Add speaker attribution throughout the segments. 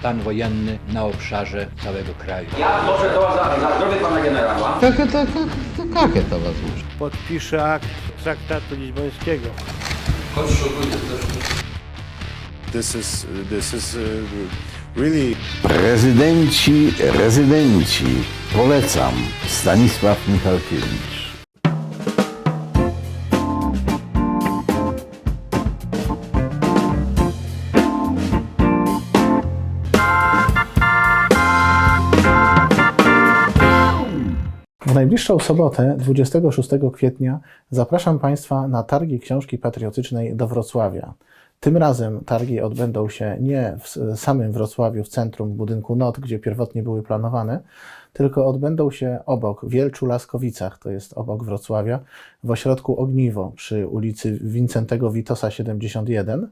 Speaker 1: stan wojenny na obszarze całego kraju.
Speaker 2: Ja złożę to za, za zdrowie pana generała.
Speaker 3: Jakie to, to, to, jakie to was już?
Speaker 4: podpisze akt traktatu lizbońskiego.
Speaker 5: This is this is uh, really
Speaker 3: Prezydenci, rezydenci. Polecam. Stanisław Michalkiewicz.
Speaker 6: Najbliższą sobotę, 26 kwietnia, zapraszam Państwa na targi książki patriotycznej do Wrocławia. Tym razem targi odbędą się nie w samym Wrocławiu, w centrum budynku NOT, gdzie pierwotnie były planowane, tylko odbędą się obok, Wielczu Laskowicach, to jest obok Wrocławia, w ośrodku Ogniwo przy ulicy Wincentego Witosa 71.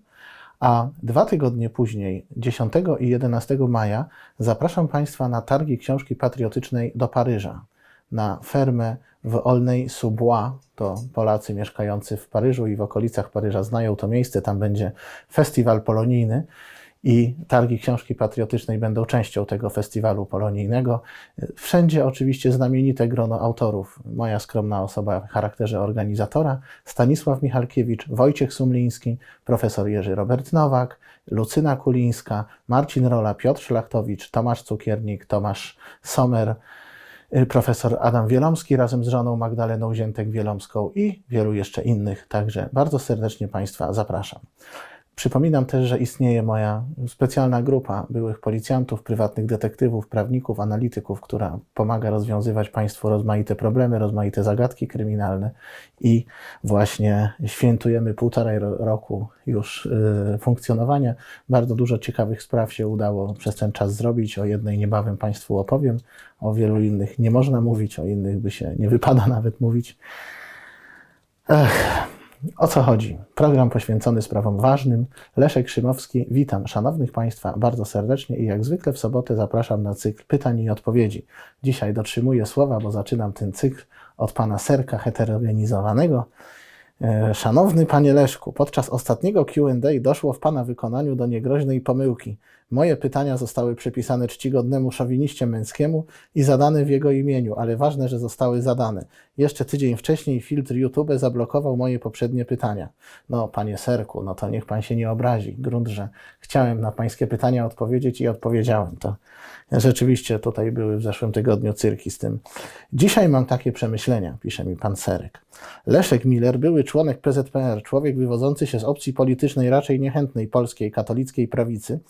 Speaker 6: A dwa tygodnie później, 10 i 11 maja, zapraszam Państwa na targi książki patriotycznej do Paryża na fermę w Olney-sous-Bois. To Polacy mieszkający w Paryżu i w okolicach Paryża znają to miejsce. Tam będzie festiwal polonijny i targi książki patriotycznej będą częścią tego festiwalu polonijnego. Wszędzie oczywiście znamienite grono autorów. Moja skromna osoba w charakterze organizatora, Stanisław Michalkiewicz, Wojciech Sumliński, profesor Jerzy Robert Nowak, Lucyna Kulińska, Marcin Rola, Piotr Szlachtowicz, Tomasz Cukiernik, Tomasz Sommer, profesor Adam Wielomski razem z żoną Magdaleną Ziętek-Wielomską i wielu jeszcze innych. Także bardzo serdecznie Państwa zapraszam. Przypominam też, że istnieje moja specjalna grupa byłych policjantów, prywatnych detektywów, prawników, analityków, która pomaga rozwiązywać Państwu rozmaite problemy, rozmaite zagadki kryminalne i właśnie świętujemy półtorej ro- roku już y, funkcjonowania. Bardzo dużo ciekawych spraw się udało przez ten czas zrobić. O jednej niebawem Państwu opowiem, o wielu innych nie można mówić, o innych by się nie wypada nawet mówić. Ech, o co chodzi? Program poświęcony sprawom ważnym. Leszek Szymowski, witam szanownych Państwa bardzo serdecznie i jak zwykle w sobotę zapraszam na cykl pytań i odpowiedzi. Dzisiaj dotrzymuję słowa, bo zaczynam ten cykl od pana Serka heterogenizowanego. E, Szanowny panie Leszku, podczas ostatniego QA doszło w pana wykonaniu do niegroźnej pomyłki. Moje pytania zostały przypisane czcigodnemu szowiniście męskiemu i zadane w jego imieniu, ale ważne, że zostały zadane. Jeszcze tydzień wcześniej filtr YouTube zablokował moje poprzednie pytania. No, panie Serku, no to niech pan się nie obrazi. Grunt, że chciałem na pańskie pytania odpowiedzieć i odpowiedziałem. To rzeczywiście tutaj były w zeszłym tygodniu cyrki z tym. Dzisiaj mam takie przemyślenia, pisze mi pan Serek. Leszek Miller, były członek PZPR, człowiek wywodzący się z opcji politycznej raczej niechętnej polskiej katolickiej prawicy,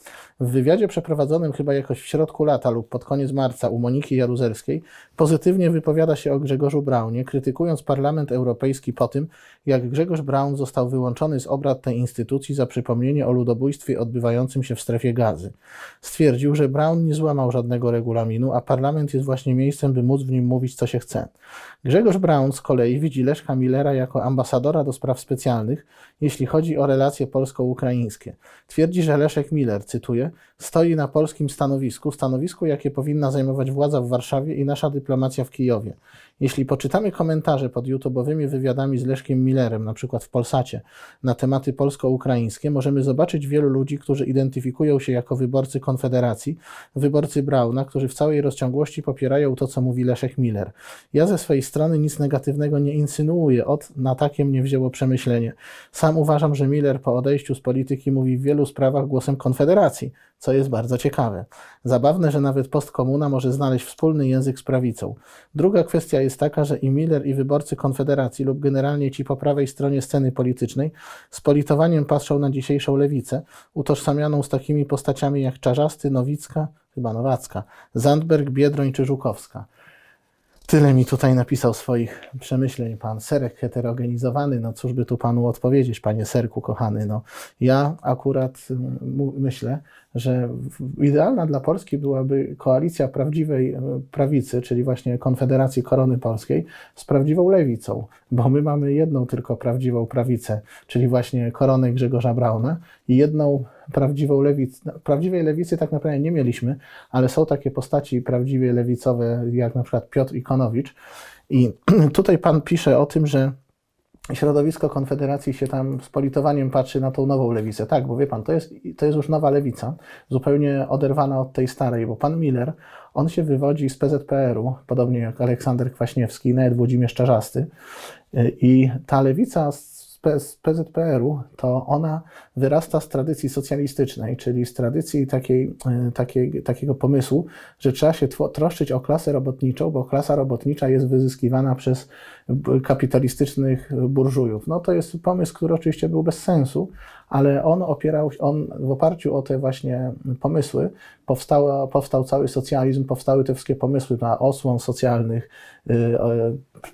Speaker 6: w wywiadzie przeprowadzonym chyba jakoś w środku lata lub pod koniec marca u Moniki Jaruzelskiej pozytywnie wypowiada się o Grzegorzu Braunie, krytykując Parlament Europejski po tym, jak Grzegorz Braun został wyłączony z obrad tej instytucji za przypomnienie o ludobójstwie odbywającym się w strefie gazy. Stwierdził, że Braun nie złamał żadnego regulaminu, a parlament jest właśnie miejscem, by móc w nim mówić, co się chce. Grzegorz Braun z kolei widzi Leszka Millera jako ambasadora do spraw specjalnych, jeśli chodzi o relacje polsko-ukraińskie. Twierdzi, że Leszek Miller, cytuję, stoi na polskim stanowisku, stanowisku, jakie powinna zajmować władza w Warszawie i nasza dyplomacja w Kijowie. Jeśli poczytamy komentarze pod YouTube'owymi wywiadami z Leszkiem Millerem, na przykład w Polsacie, na tematy polsko-ukraińskie, możemy zobaczyć wielu ludzi, którzy identyfikują się jako wyborcy Konfederacji, wyborcy Brauna, którzy w całej rozciągłości popierają to, co mówi Leszek Miller. Ja ze swojej strony nic negatywnego nie insynuuję, od na takie mnie wzięło przemyślenie. Sam uważam, że Miller po odejściu z polityki mówi w wielu sprawach głosem Konfederacji, co jest bardzo ciekawe. Zabawne, że nawet postkomuna może znaleźć wspólny język z prawicą. Druga kwestia jest taka, że i Miller, i wyborcy Konfederacji lub generalnie ci po prawej stronie sceny politycznej z politowaniem patrzą na dzisiejszą lewicę, utożsamianą z takimi postaciami jak Czarzasty, Nowicka, chyba Nowacka, Zandberg, Biedroń czy Żukowska. Tyle mi tutaj napisał swoich przemyśleń pan Serek heterogenizowany. No cóż by tu panu odpowiedzieć, panie Serku kochany. No, ja akurat myślę, że idealna dla Polski byłaby koalicja prawdziwej y, prawicy, czyli właśnie Konfederacji Korony Polskiej z prawdziwą lewicą, bo my mamy jedną tylko prawdziwą prawicę, czyli właśnie koronę Grzegorza Brauna i jedną prawdziwą lewicę. No, Prawdziwej lewicy tak naprawdę nie mieliśmy, ale są takie postaci prawdziwie lewicowe, jak na przykład Piotr Ikonowicz. I tutaj pan pisze o tym, że środowisko Konfederacji się tam z politowaniem patrzy na tą nową lewicę. Tak, bo wie pan, to jest, to jest już nowa lewica, zupełnie oderwana od tej starej, bo pan Miller, on się wywodzi z PZPR-u, podobnie jak Aleksander Kwaśniewski, nawet Włodzimierz Czarzasty. Y, I ta lewica z z PZPR-u, to ona wyrasta z tradycji socjalistycznej, czyli z tradycji takiej, y, takiej, takiego pomysłu, że trzeba się troszczyć o klasę robotniczą, bo klasa robotnicza jest wyzyskiwana przez kapitalistycznych burżujów. No to jest pomysł, który oczywiście był bez sensu, ale on opierał on w oparciu o te właśnie pomysły powstała, powstał cały socjalizm, powstały te wszystkie pomysły na osłon socjalnych, y, y,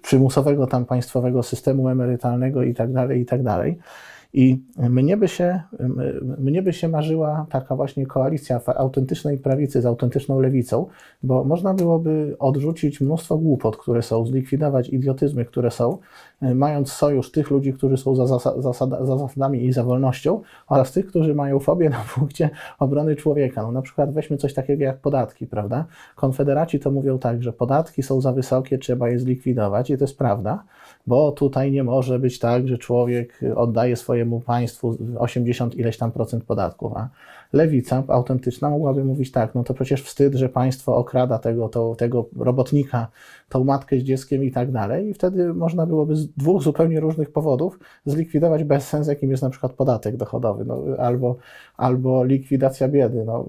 Speaker 6: przymusowego tam państwowego systemu emerytalnego i tak dalej, i mnie by, się, mnie by się marzyła taka właśnie koalicja autentycznej prawicy z autentyczną lewicą, bo można byłoby odrzucić mnóstwo głupot, które są, zlikwidować idiotyzmy, które są, y, mając sojusz tych ludzi, którzy są za, zasa- zasada, za zasadami i za wolnością, oraz tych, którzy mają fobię na punkcie obrony człowieka. No, na przykład weźmy coś takiego jak podatki, prawda? Konfederaci to mówią tak, że podatki są za wysokie, trzeba je zlikwidować i to jest prawda, bo tutaj nie może być tak, że człowiek oddaje swojemu państwu 80 ileś tam procent podatków, a lewica autentyczna mogłaby mówić tak, no to przecież wstyd, że państwo okrada tego, to, tego robotnika, tą matkę z dzieckiem i tak dalej i wtedy można byłoby z dwóch zupełnie różnych powodów zlikwidować bezsens, jakim jest na przykład podatek dochodowy, no, albo, albo likwidacja biedy. No,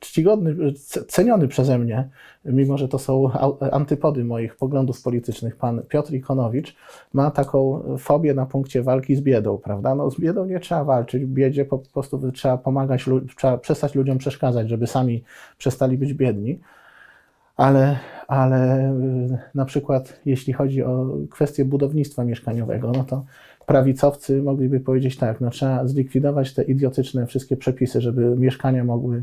Speaker 6: czcigodny, ceniony przeze mnie, mimo że to są antypody moich poglądów politycznych, pan Piotr Ikonowicz ma taką fobię na punkcie walki z biedą, prawda? No, z biedą nie trzeba walczyć, biedzie po prostu trzeba pomagać, trzeba przestać ludziom przeszkadzać, żeby sami przestali być biedni. Ale, ale y, na przykład jeśli chodzi o kwestię budownictwa mieszkaniowego, no to prawicowcy mogliby powiedzieć tak, no trzeba zlikwidować te idiotyczne wszystkie przepisy, żeby mieszkania mogły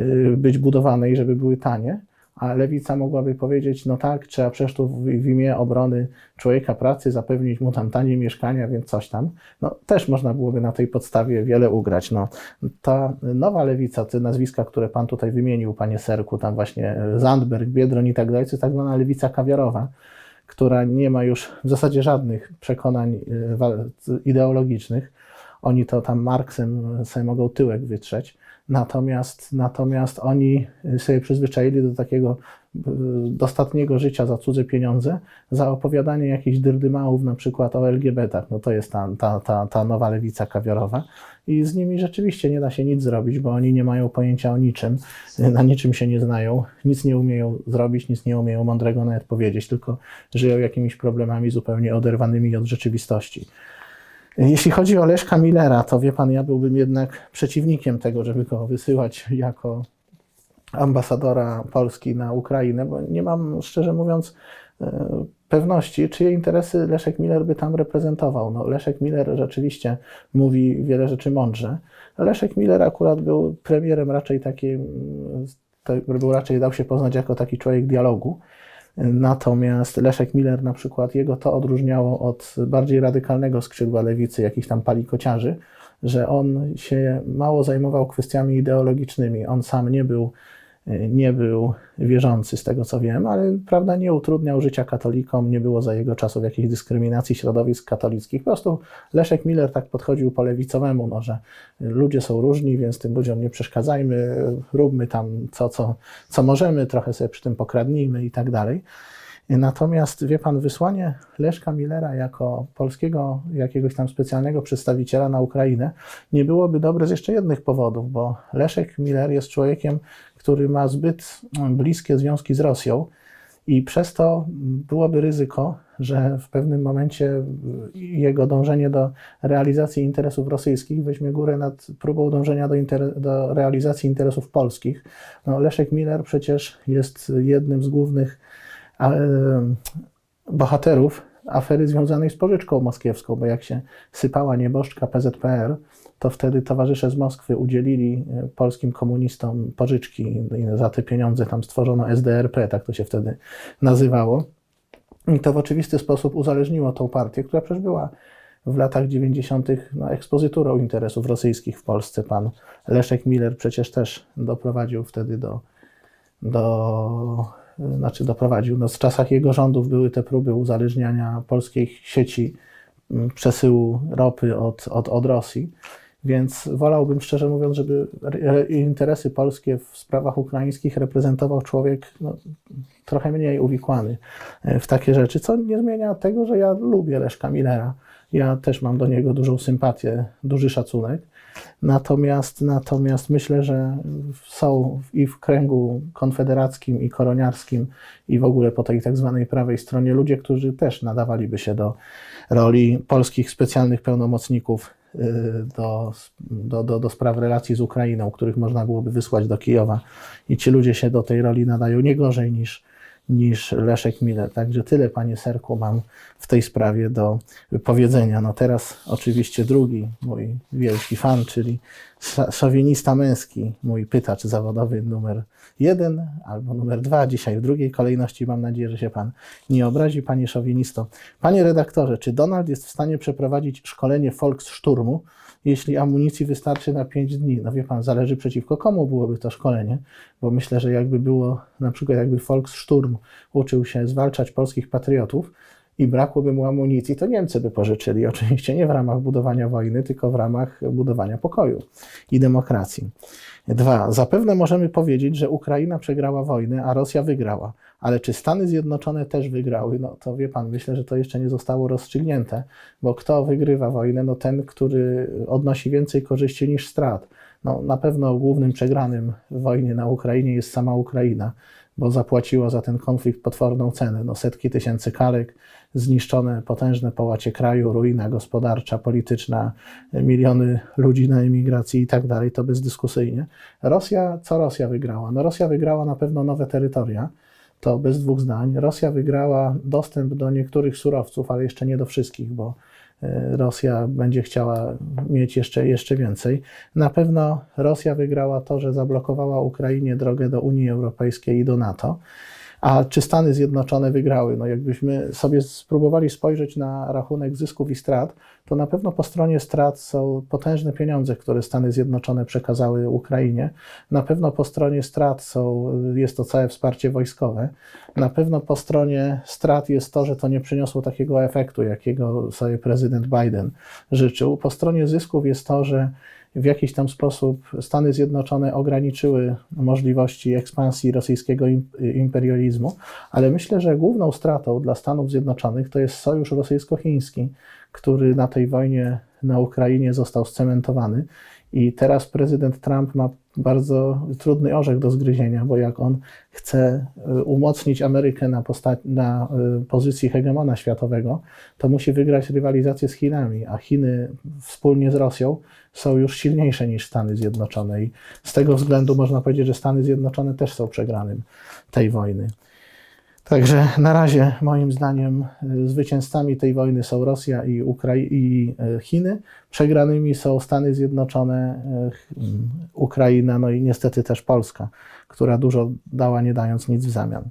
Speaker 6: y, być budowane i żeby były tanie, a lewica mogłaby powiedzieć, no tak, trzeba przecież tu w, imię obrony człowieka pracy zapewnić mu tam tanie mieszkania, więc coś tam. No też można byłoby na tej podstawie wiele ugrać. No, ta nowa lewica, te nazwiska, które pan tutaj wymienił, panie Serku, tam właśnie Zandberg, Biedroń i tak dalej, to jest tak zwana lewica kawiarowa, która nie ma już w zasadzie żadnych przekonań wa- ideologicznych. Oni to tam Marksem sobie mogą tyłek wytrzeć. Natomiast, natomiast oni sobie przyzwyczaili do takiego y, dostatniego życia za cudze pieniądze, za opowiadanie jakichś dyrdymałów na przykład o LGBT. No to jest ta, ta, ta, ta nowa lewica kawiorowa i z nimi rzeczywiście nie da się nic zrobić, bo oni nie mają pojęcia o niczym, y, na niczym się nie znają, nic nie umieją zrobić, nic nie umieją mądrego nawet powiedzieć, tylko żyją jakimiś problemami zupełnie oderwanymi od rzeczywistości. Jeśli chodzi o Leszka Millera, to wie pan, ja byłbym jednak przeciwnikiem tego, żeby go wysyłać jako ambasadora Polski na Ukrainę, bo nie mam, szczerze mówiąc, e, pewności, czyje interesy Leszek Miller by tam reprezentował. No, Leszek Miller rzeczywiście mówi wiele rzeczy mądrze. Leszek Miller akurat był premierem raczej takim, był raczej dał się poznać jako taki człowiek dialogu. Natomiast Leszek Miller na przykład, jego to odróżniało od bardziej radykalnego skrzydła lewicy, jakichś tam palikociarzy, że on się mało zajmował kwestiami ideologicznymi. On sam nie był, nie był wierzący, z tego co wiem, ale prawda, nie utrudniał życia katolikom, nie było za jego czasów jakiejś dyskryminacji środowisk katolickich. Po prostu Leszek Miller tak podchodził po lewicowemu, no, że ludzie są różni, więc tym ludziom nie przeszkadzajmy, róbmy tam co, co, co możemy, trochę sobie przy tym pokradnijmy i tak dalej. Natomiast wie pan, wysłanie Leszka Millera jako polskiego jakiegoś tam specjalnego przedstawiciela na Ukrainę nie byłoby dobre z jeszcze jednych powodów, bo Leszek Miller jest człowiekiem, który ma zbyt bliskie związki z Rosją i przez to byłoby ryzyko, że w pewnym momencie jego dążenie do realizacji interesów rosyjskich weźmie górę nad próbą dążenia do, do realizacji interesów polskich. No, Leszek Miller przecież jest jednym z głównych em, bohaterów afery związanej z pożyczką moskiewską, bo jak się sypała nieboszczka PZPR, to wtedy towarzysze z Moskwy udzielili e, polskim komunistom pożyczki za te pieniądze tam stworzono SDRP, tak to się wtedy nazywało. I to w oczywisty sposób uzależniło tą partię, która przecież była w latach 90. No, ekspozyturą interesów rosyjskich w Polsce. Pan Leszek Miller przecież też doprowadził wtedy do, do znaczy doprowadził. No, w czasach jego rządów były te próby uzależniania polskiej sieci mm, przesyłu ropy od, od, od Rosji. Więc wolałbym, szczerze mówiąc, żeby re- interesy polskie w sprawach ukraińskich reprezentował człowiek no, trochę mniej uwikłany e, w takie rzeczy, co nie zmienia tego, że ja lubię Leszka Millera. Ja też mam do niego dużą sympatię, duży szacunek. Natomiast, natomiast myślę, że są i w kręgu konfederackim, i koroniarskim, i w ogóle po tej tak zwanej prawej stronie ludzie, którzy też nadawaliby się do roli polskich specjalnych pełnomocników y, do, do, do, do spraw relacji z Ukrainą, których można byłoby wysłać do Kijowa. I ci ludzie się do tej roli nadają nie gorzej niż, niż Leszek Miller. Także tyle, panie Serku, mam w tej sprawie do powiedzenia. No teraz oczywiście drugi mój wielki fan, czyli szowinista męski, mój pytacz zawodowy numer jeden albo numer dwa. Dzisiaj w drugiej kolejności mam nadzieję, że się pan nie obrazi, panie szowinisto. Panie redaktorze, czy Donald jest w stanie przeprowadzić szkolenie Volkssturmu, jeśli amunicji wystarczy na 5 dni? No wie pan, zależy przeciwko komu byłoby to szkolenie, bo myślę, że jakby było, na przykład jakby Volkssturm uczył się zwalczać polskich patriotów, i brakłoby mu amunicji, to Niemcy by pożyczyli. Oczywiście nie w ramach budowania wojny, tylko w ramach budowania pokoju i demokracji. Dwa, zapewne możemy powiedzieć, że Ukraina przegrała wojnę, a Rosja wygrała. Ale czy Stany Zjednoczone też wygrały? No to wie pan, myślę, że to jeszcze nie zostało rozstrzygnięte, bo kto wygrywa wojnę? No ten, który odnosi więcej korzyści niż strat. No, na pewno głównym przegranym w wojnie na Ukrainie jest sama Ukraina, bo zapłaciła za ten konflikt potworną cenę. No, setki tysięcy kalek, zniszczone potężne połacie kraju, ruina gospodarcza, polityczna, miliony ludzi na emigracji i tak dalej, to bezdyskusyjnie. Rosja, co Rosja wygrała? No Rosja wygrała na pewno nowe terytoria, to bez dwóch zdań. Rosja wygrała dostęp do niektórych surowców, ale jeszcze nie do wszystkich, bo Rosja będzie chciała mieć jeszcze, jeszcze więcej. Na pewno Rosja wygrała to, że zablokowała Ukrainie drogę do Unii Europejskiej i do NATO. A czy Stany Zjednoczone wygrały? No jakbyśmy sobie spróbowali spojrzeć na rachunek zysków i strat, to na pewno po stronie strat są potężne pieniądze, które Stany Zjednoczone przekazały Ukrainie. Na pewno po stronie strat są, jest to całe wsparcie wojskowe. Na pewno po stronie strat jest to, że to nie przyniosło takiego efektu, jakiego sobie prezydent Biden życzył. Po stronie zysków jest to, że w jakiś tam sposób Stany Zjednoczone ograniczyły możliwości ekspansji rosyjskiego im- imperializmu, ale myślę, że główną stratą dla Stanów Zjednoczonych to jest sojusz rosyjsko-chiński, który na tej wojnie na Ukrainie został scementowany. I teraz prezydent Trump ma bardzo trudny orzech do zgryzienia, bo jak on chce y, umocnić Amerykę na, na y, pozycji hegemona światowego, to musi wygrać rywalizację z Chinami, a Chiny wspólnie z Rosją są już silniejsze niż Stany Zjednoczone. I z tego względu można powiedzieć, że Stany Zjednoczone też są przegranym tej wojny. Także na razie, moim zdaniem, y, zwycięzcami tej wojny są Rosja i, Ukrai- i y, Chiny. Przegranymi są Stany Zjednoczone, y, Ukraina, no i niestety też Polska, która dużo dała, nie dając nic w zamian.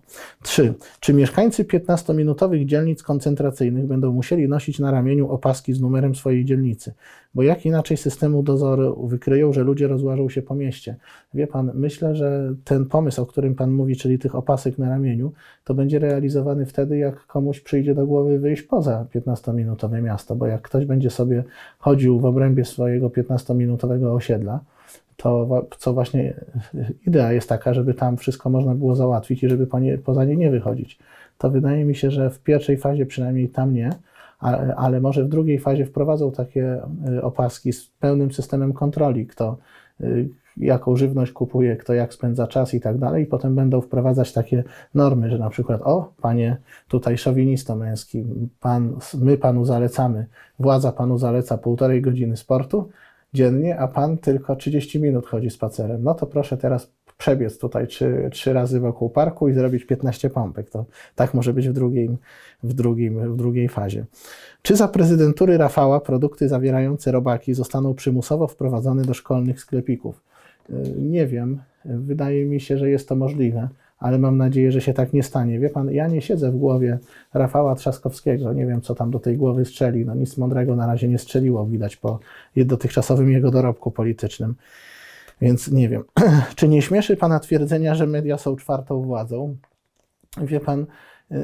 Speaker 6: Trzy. Czy mieszkańcy 15-minutowych dzielnic koncentracyjnych będą musieli nosić na ramieniu opaski z numerem swojej dzielnicy? Bo jak inaczej systemu dozoru wykryją, że ludzie rozłażą się po mieście? Wie pan, myślę, że ten pomysł, o którym pan mówi, czyli tych opasek na ramieniu, to będzie realizowany wtedy, jak komuś przyjdzie do głowy wyjść poza 15-minutowe miasto, bo jak ktoś będzie sobie chodził w obrębie swojego 15-minutowego osiedla, to co właśnie idea jest taka, żeby tam wszystko można było załatwić i żeby po nie, poza nie nie wychodzić. To wydaje mi się, że w pierwszej fazie przynajmniej tam nie, ale, ale może w drugiej fazie wprowadzą takie y, opaski z pełnym systemem kontroli, kto y, jaką żywność kupuje, kto jak spędza czas i tak dalej, i potem będą wprowadzać takie normy, że na przykład, o, panie tutaj szowinisto męski, pan, my panu zalecamy, władza panu zaleca półtorej godziny sportu dziennie, a pan tylko 30 minut chodzi spacerem. No to proszę teraz przebiec tutaj trzy, trzy razy wokół parku i zrobić 15 pompek. To tak może być w, drugim, w, drugim, w drugiej fazie. Czy za prezydentury Rafała produkty zawierające robaki zostaną przymusowo wprowadzone do szkolnych sklepików? Y, Nie wiem. Wydaje mi się, że jest to możliwe, ale mam nadzieję, że się tak nie stanie. Wie pan, ja nie siedzę w głowie Rafała Trzaskowskiego. Nie wiem, co tam do tej głowy strzeli. No nic mądrego na razie nie strzeliło, widać po dotychczasowym jego dorobku politycznym. Więc nie wiem. Czy nie śmieszy pana twierdzenia, że media są czwartą władzą? Wie pan, y,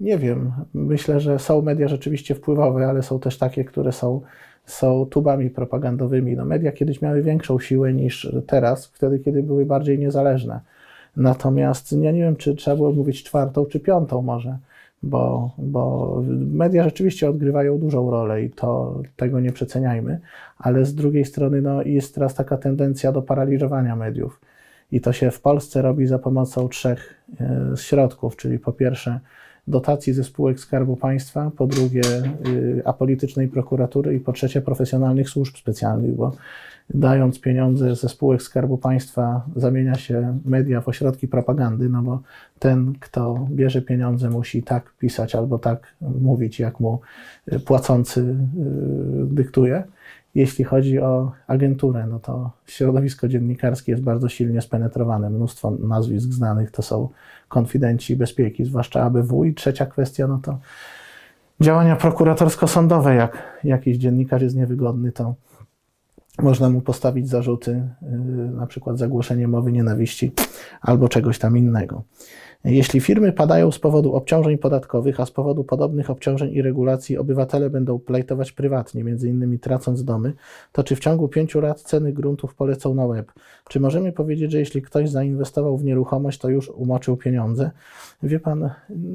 Speaker 6: nie wiem, myślę, że są media rzeczywiście wpływowe, ale są też takie, które są, są tubami propagandowymi. No, media kiedyś miały większą siłę niż teraz, wtedy, kiedy były bardziej niezależne. Natomiast ja nie wiem, czy trzeba było mówić czwartą czy piątą może, bo, bo media rzeczywiście odgrywają dużą rolę i to tego nie przeceniajmy, ale z drugiej strony no, jest teraz taka tendencja do paraliżowania mediów. I to się w Polsce robi za pomocą trzech e, środków, czyli po pierwsze dotacji ze spółek Skarbu Państwa, po drugie y, apolitycznej prokuratury i po trzecie profesjonalnych służb specjalnych, bo dając pieniądze ze spółek Skarbu Państwa zamienia się media w ośrodki propagandy, no bo ten, kto bierze pieniądze musi tak pisać albo tak mówić, jak mu y, płacący y, dyktuje. Jeśli chodzi o agenturę, no to środowisko dziennikarskie jest bardzo silnie spenetrowane. Mnóstwo nazwisk znanych to są konfidenci bezpieki, zwłaszcza ABW. I trzecia kwestia, no to działania prokuratorsko-sądowe. Jak jakiś dziennikarz jest niewygodny, to można mu postawić zarzuty, yy, na przykład zagłoszenie mowy nienawiści albo czegoś tam innego. Jeśli firmy padają z powodu obciążeń podatkowych, a z powodu podobnych obciążeń i regulacji obywatele będą plajtować prywatnie, między innymi tracąc domy, to czy w ciągu pięciu lat ceny gruntów polecą na łeb? Czy możemy powiedzieć, że jeśli ktoś zainwestował w nieruchomość, to już umoczył pieniądze? Wie pan,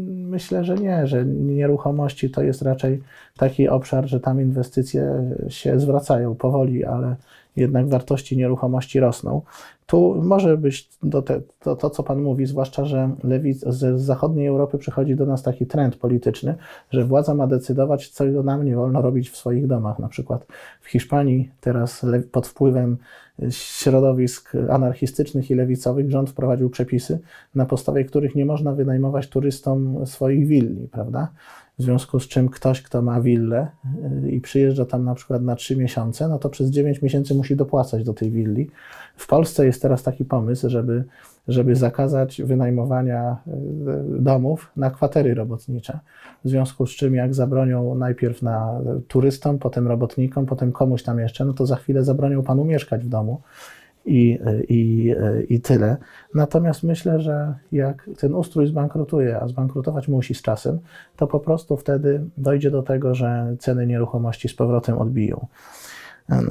Speaker 6: myślę, że nie, że nieruchomości to jest raczej taki obszar, że tam inwestycje się zwracają powoli, ale jednak wartości nieruchomości rosną. Tu może być te, to, to, co Pan mówi, zwłaszcza, że lewic, z, zachodniej Europy przychodzi do nas taki trend polityczny, że władza ma decydować, co nam nie wolno robić w swoich domach. Na przykład w Hiszpanii teraz pod wpływem środowisk anarchistycznych i lewicowych rząd wprowadził przepisy, na podstawie których nie można wynajmować turystom swoich willi, prawda? W związku z czym ktoś, kto ma willę y, i przyjeżdża tam na przykład na 3 miesiące, no to przez 9 miesięcy musi dopłacać do tej willi. W Polsce jest teraz taki pomysł, żeby, żeby zakazać wynajmowania y, domów na kwatery robotnicze. W związku z czym, jak zabronią najpierw na turystom, potem robotnikom, potem komuś tam jeszcze, no to za chwilę zabronią panu mieszkać w domu i, i, i tyle. Natomiast myślę, że jak ten ustrój zbankrutuje, a zbankrutować musi z czasem, to po prostu wtedy dojdzie do tego, że ceny nieruchomości z powrotem odbiją.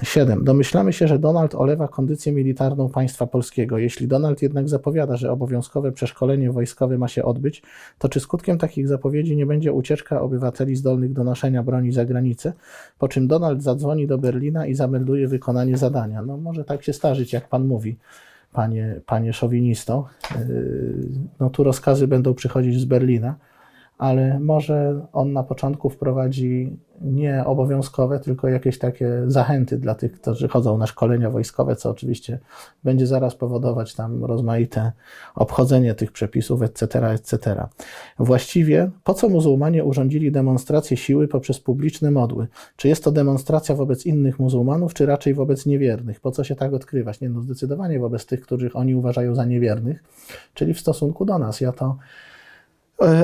Speaker 6: 7. Domyślamy się, że Donald olewa kondycję militarną państwa polskiego. Jeśli Donald jednak zapowiada, że obowiązkowe przeszkolenie wojskowe ma się odbyć, to czy skutkiem takich zapowiedzi nie będzie ucieczka obywateli zdolnych do noszenia broni za granicę, po czym Donald zadzwoni do Berlina i zamelduje wykonanie zadania? No może tak się starzyć, jak pan mówi, panie, panie szowinisto. Yy, No tu rozkazy będą przychodzić z Berlina ale może on na początku wprowadzi nie obowiązkowe, tylko jakieś takie zachęty dla tych, którzy chodzą na szkolenia wojskowe, co oczywiście będzie zaraz powodować tam rozmaite obchodzenie tych przepisów, etc., etc. Właściwie po co muzułmanie urządzili demonstrację siły poprzez publiczne modły? Czy jest to demonstracja wobec innych muzułmanów, czy raczej wobec niewiernych? Po co się tak odkrywać? Nie, no zdecydowanie wobec tych, których oni uważają za niewiernych, czyli w stosunku do nas. Ja to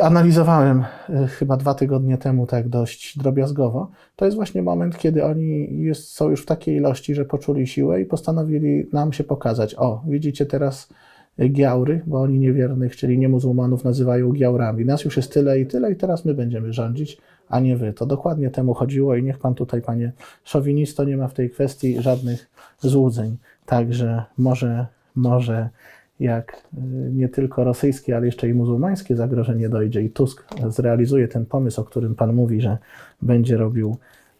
Speaker 6: Analizowałem e, chyba dwa tygodnie temu tak dość drobiazgowo. To jest właśnie moment, kiedy oni jest, są już w takiej ilości, że poczuli siłę i postanowili nam się pokazać. O, widzicie teraz giaury, bo oni niewiernych, czyli niemuzułmanów nazywają giaurami. Nas już jest tyle i tyle i teraz my będziemy rządzić, a nie wy. To dokładnie temu chodziło i niech pan tutaj, panie szowinisto, nie ma w tej kwestii żadnych złudzeń. Także może, może jak y, nie tylko rosyjskie, ale jeszcze i muzułmańskie zagrożenie dojdzie i Tusk zrealizuje ten pomysł, o którym Pan mówi, że będzie robił,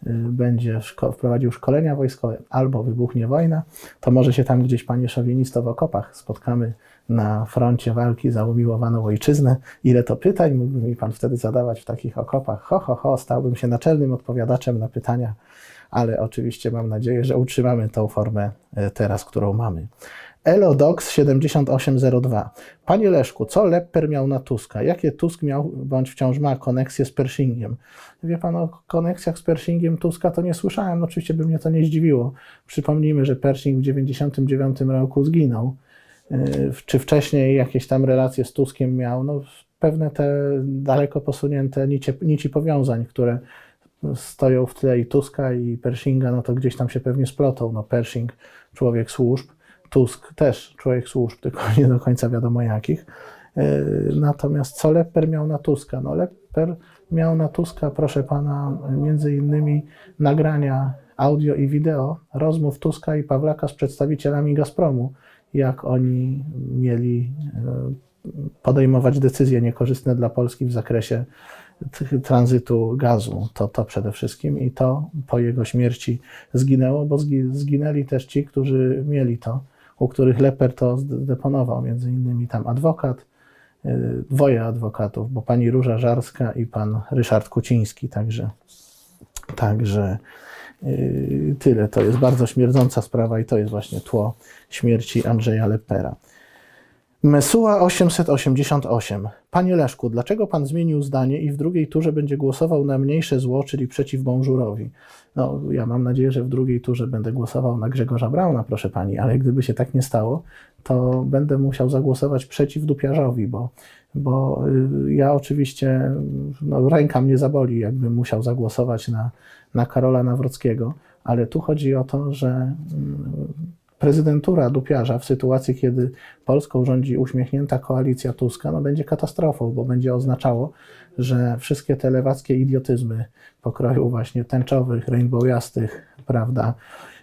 Speaker 6: y, będzie szko- wprowadził szkolenia wojskowe albo wybuchnie wojna, to może się tam gdzieś, Panie szowinisto, w okopach spotkamy na froncie walki za umiłowaną ojczyznę. Ile to pytań mógłby mi Pan wtedy zadawać w takich okopach? Ho, ho, ho, stałbym się naczelnym odpowiadaczem na pytania, ale oczywiście mam nadzieję, że utrzymamy tą formę y, teraz, którą mamy. Elodox 7802. Panie Leszku, co Lepper miał na Tuska? Jakie Tusk miał, bądź wciąż ma, koneksję z Pershingiem? Wie pan, o koneksjach z Pershingiem Tuska to nie słyszałem, no oczywiście by mnie to nie zdziwiło. Przypomnijmy, że Pershing w 99 roku zginął. Yy, Czy wcześniej jakieś tam relacje z Tuskiem miał? No, pewne te daleko posunięte nici, nici powiązań, które stoją w tle i Tuska i Pershinga, no to gdzieś tam się pewnie splotą. No Pershing, człowiek służb, Tusk też człowiek służb, tylko nie do końca wiadomo jakich. Yy, Natomiast co Lepper miał na Tuska? No Lepper miał na Tuska, proszę pana, między innymi nagrania audio i wideo rozmów Tuska i Pawlaka z przedstawicielami Gazpromu, jak oni mieli yy, podejmować decyzje niekorzystne dla Polski w zakresie tranzytu gazu. To, to przede wszystkim i to po jego śmierci zginęło, bo zgi- zginęli też ci, którzy mieli to, u których Leper to zdeponował, między innymi tam adwokat, y, dwoje adwokatów, bo pani Róża Żarska i pan Ryszard Kuciński, także, także y, tyle. To jest bardzo śmierdząca sprawa i to jest właśnie tło śmierci Andrzeja Lepera. Mesuła 888. Panie Leszku, dlaczego pan zmienił zdanie i w drugiej turze będzie głosował na mniejsze zło, czyli przeciw Bążurowi? No, ja mam nadzieję, że w drugiej turze będę głosował na Grzegorza Brauna, proszę pani, ale gdyby się tak nie stało, to będę musiał zagłosować przeciw Dupiarzowi, bo, bo y, ja oczywiście, no, ręka mnie zaboli, jakbym musiał zagłosować na, na Karola Nawrockiego, ale tu chodzi o to, że mm, prezydentura Dupiarza w sytuacji, kiedy Polską rządzi uśmiechnięta koalicja Tuska, no będzie katastrofą, bo będzie oznaczało, że wszystkie te lewackie idiotyzmy pokroju właśnie tęczowych, rainbowjastych, prawda,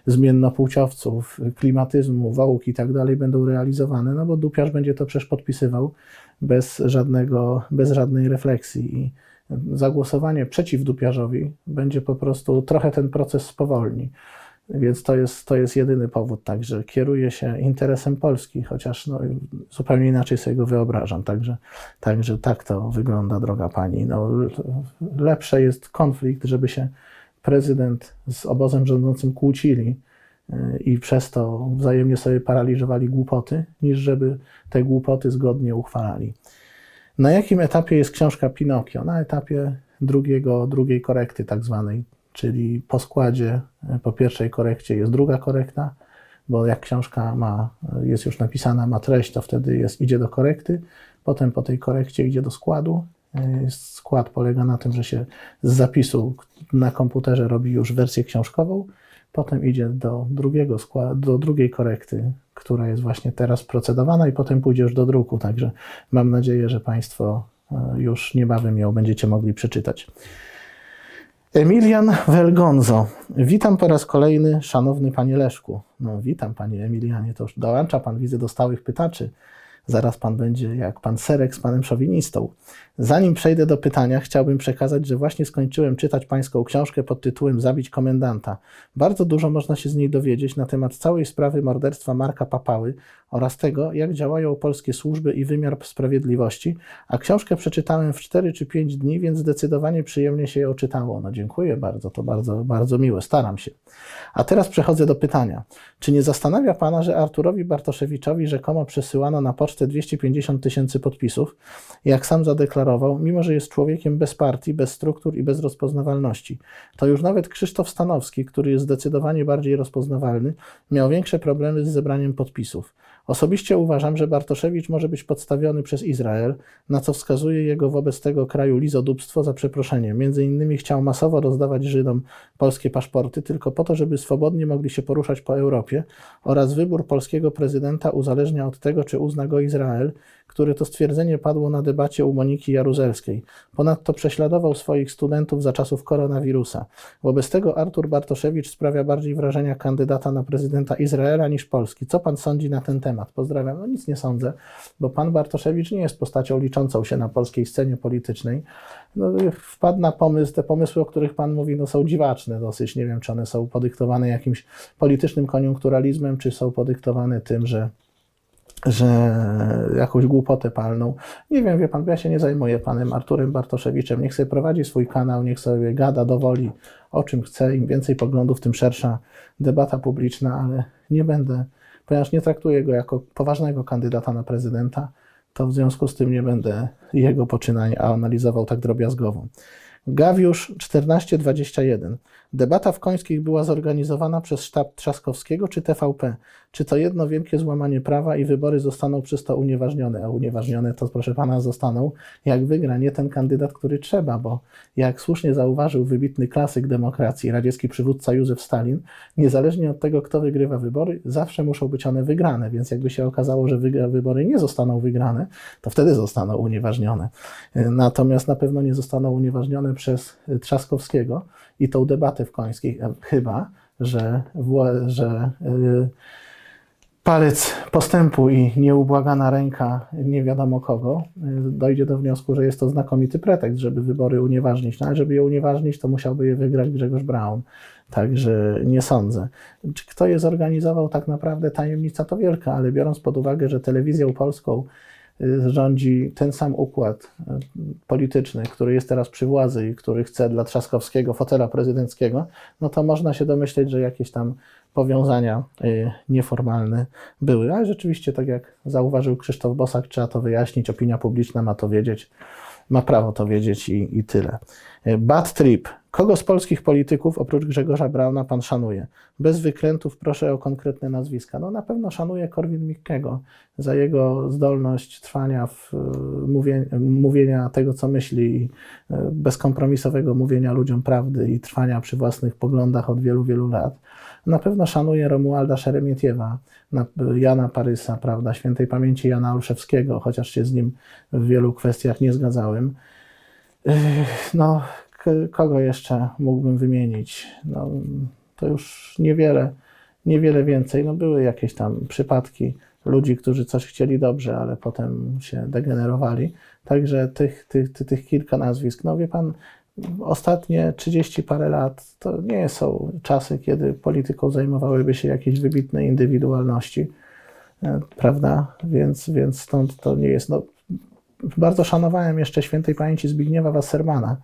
Speaker 6: zmiennopłciowców, klimatyzmu, wołk i tak dalej będą realizowane, no bo Dupiarz będzie to przecież podpisywał bez, żadnego, bez żadnej refleksji i zagłosowanie przeciw Dupiarzowi będzie po prostu trochę ten proces spowolni. Więc to jest, to jest jedyny powód, także kieruję się interesem Polski, chociaż no, zupełnie inaczej sobie go wyobrażam. Także, także tak to wygląda, droga pani. No, lepsze jest konflikt, żeby się prezydent z obozem rządzącym kłócili y, i przez to wzajemnie sobie paraliżowali głupoty, niż żeby te głupoty zgodnie uchwalali. Na jakim etapie jest książka Pinokio? Na etapie drugiego, drugiej korekty, tak zwanej, czyli po składzie, e, po pierwszej korekcie jest druga korekta, bo jak książka ma, jest już napisana, ma treść, to wtedy jest, idzie do korekty, potem po tej korekcie idzie do składu. E, Skład polega na tym, że się z zapisu na komputerze robi już wersję książkową, potem idzie do drugiego składu, do drugiej korekty, która jest właśnie teraz procedowana i potem pójdzie już do druku, także mam nadzieję, że Państwo e, już niebawem ją będziecie mogli przeczytać. Emilian Welgonzo. Witam po raz kolejny, szanowny panie Leszku. No, witam panie Emilianie, to już dołącza pan, widzę, do stałych pytaczy. Zaraz pan będzie jak pan Serek z panem szowinistą. Zanim przejdę do pytania, chciałbym przekazać, że właśnie skończyłem czytać pańską książkę pod tytułem Zabić komendanta. Bardzo dużo można się z niej dowiedzieć na temat całej sprawy morderstwa Marka Papały oraz tego, jak działają polskie służby i wymiar sprawiedliwości, a książkę przeczytałem w 4 czy 5 dni, więc zdecydowanie przyjemnie się ją czytało. No dziękuję bardzo, to bardzo, bardzo miłe, staram się. A teraz przechodzę do pytania. Czy nie zastanawia Pana, że Arturowi Bartoszewiczowi rzekomo przesyłano na pocztę 250 tysięcy podpisów, jak sam zadeklarował, mimo że jest człowiekiem bez partii, bez struktur i bez rozpoznawalności? To już nawet Krzysztof Stanowski, który jest zdecydowanie bardziej rozpoznawalny, miał większe problemy z zebraniem podpisów. Osobiście uważam, że Bartoszewicz może być podstawiony przez Izrael, na co wskazuje jego wobec tego kraju lizodóbstwo za przeproszeniem. Między innymi chciał masowo rozdawać Żydom polskie paszporty tylko po to, żeby swobodnie mogli się poruszać po Europie oraz wybór polskiego prezydenta uzależnia od tego, czy uzna go Izrael, który to stwierdzenie padło na debacie u Moniki Jaruzelskiej. Ponadto prześladował swoich studentów za czasów koronawirusa. Wobec tego Artur Bartoszewicz sprawia bardziej wrażenia kandydata na prezydenta Izraela niż Polski. Co pan sądzi na ten temat? Pozdrawiam. No nic nie sądzę, bo pan Bartoszewicz nie jest postacią liczącą się na polskiej scenie politycznej. No, wpadł na pomysł, te pomysły, o których pan mówi, no, są dziwaczne dosyć. Nie wiem, czy one są podyktowane jakimś politycznym koniunkturalizmem, czy są podyktowane tym, że że jakąś głupotę palną. Nie wiem, wie pan, ja się nie zajmuję panem Arturem Bartoszewiczem. Niech sobie prowadzi swój kanał, niech sobie gada dowoli o czym chce. Im więcej poglądów, tym szersza debata publiczna, ale nie będę, ponieważ nie traktuję go jako poważnego kandydata na prezydenta, to w związku z tym nie będę jego poczynań analizował tak drobiazgowo. Gawiusz 1421. Debata w Końskich była zorganizowana przez sztab Trzaskowskiego czy TVP? Czy to jedno wielkie złamanie prawa i wybory zostaną przez to unieważnione? A unieważnione to, proszę pana, zostaną, jak wygra nie ten kandydat, który trzeba, bo jak słusznie zauważył wybitny klasyk demokracji, radziecki przywódca Józef Stalin, niezależnie od tego, kto wygrywa wybory, zawsze muszą być one wygrane, więc jakby się okazało, że wybory nie zostaną wygrane, to wtedy zostaną unieważnione. Natomiast na pewno nie zostaną unieważnione przez Trzaskowskiego i tą debatę w Końskich, e, chyba, że, że yy, palec postępu i nieubłagana ręka nie wiadomo kogo y, dojdzie do wniosku, że jest to znakomity pretekst, żeby wybory unieważnić. No, ale żeby je unieważnić, to musiałby je wygrać Grzegorz Braun. Także nie sądzę. Czy kto je zorganizował, tak naprawdę tajemnica to wielka, ale biorąc pod uwagę, że telewizją polską rządzi ten sam układ y, polityczny, który jest teraz przy władzy i który chce dla Trzaskowskiego fotela prezydenckiego, no to można się domyśleć, że jakieś tam powiązania y, nieformalne były. Ale rzeczywiście, tak jak zauważył Krzysztof Bosak, trzeba to wyjaśnić, opinia publiczna ma to wiedzieć, ma prawo to wiedzieć i, i tyle. Y, Bad trip. Kogo z polskich polityków oprócz Grzegorza Brauna pan szanuje? Bez wykrętów proszę o konkretne nazwiska. No na pewno szanuję Korwin-Mikkego za jego zdolność trwania w mówię, mówienia tego, co myśli, y, bezkompromisowego mówienia ludziom prawdy i trwania przy własnych poglądach od wielu, wielu lat. Na pewno szanuję Romualda Szeremietiewa, na- Jana Parysa, prawda, świętej pamięci Jana Olszewskiego, chociaż się z nim w wielu kwestiach nie zgadzałem. No, kogo jeszcze mógłbym wymienić? No, to już niewiele, niewiele więcej. No, były jakieś tam przypadki ludzi, którzy coś chcieli dobrze, ale potem się degenerowali. Także tych, tych, tych, tych kilka nazwisk. No wie pan, ostatnie 30 parę lat to nie są czasy, kiedy polityką zajmowałyby się jakieś wybitne indywidualności, e, prawda? Więc, więc stąd to nie jest. No, bardzo szanowałem jeszcze świętej pamięci Zbigniewa Wassermana,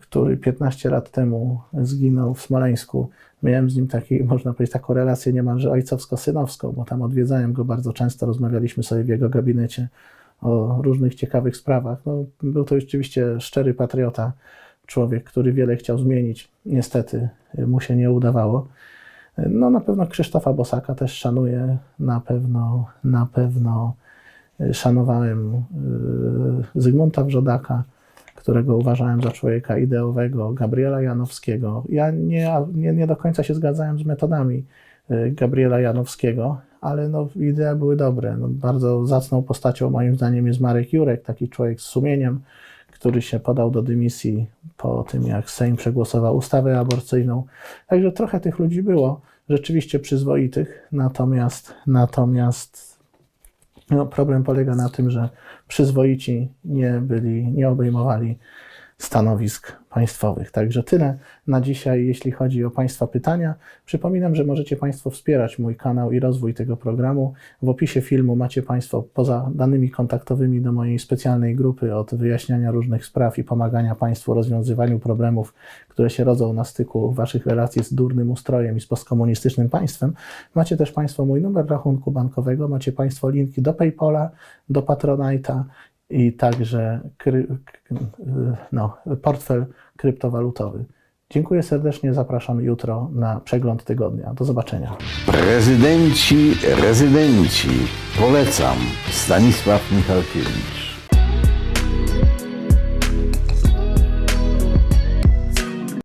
Speaker 6: który 15 lat temu zginął w Smoleńsku. Miałem z nim taki, można powiedzieć, taką relację niemalże ojcowsko-synowską, bo tam odwiedzałem go bardzo często, rozmawialiśmy sobie w jego gabinecie o różnych ciekawych sprawach. No, był to rzeczywiście szczery patriota, człowiek, który wiele chciał zmienić. Niestety y, mu się nie udawało. No na pewno Krzysztofa Bosaka też szanuję, na pewno, na pewno y, szanowałem y, Zygmunta Wrzodaka, którego uważałem za człowieka ideowego, Gabriela Janowskiego. Ja nie, nie, nie do końca się zgadzałem z metodami Gabriela Janowskiego, ale no, idee były dobre. No, bardzo zacną postacią moim zdaniem jest Marek Jurek, taki człowiek z sumieniem, który się podał do dymisji po tym, jak Sejm przegłosował ustawę aborcyjną. Także trochę tych ludzi było, rzeczywiście przyzwoitych, natomiast, natomiast no, problem polega na tym, że przyzwoici nie byli, nie obejmowali stanowisk państwowych. Także tyle na dzisiaj, jeśli chodzi o Państwa pytania. Przypominam, że możecie Państwo wspierać mój kanał i rozwój tego programu. W opisie filmu macie Państwo poza danymi kontaktowymi do mojej specjalnej grupy od wyjaśniania różnych spraw i pomagania Państwu rozwiązywaniu problemów, które się rodzą na styku Waszych relacji z durnym ustrojem i z postkomunistycznym państwem. Macie też Państwo mój numer rachunku bankowego, macie Państwo linki do PayPala, do Patronite'a i także kry, no, portfel kryptowalutowy. Dziękuję serdecznie, zapraszam jutro na przegląd tygodnia. Do zobaczenia.
Speaker 3: Prezydenci, rezydenci. Polecam. Stanisław Michalkiewicz.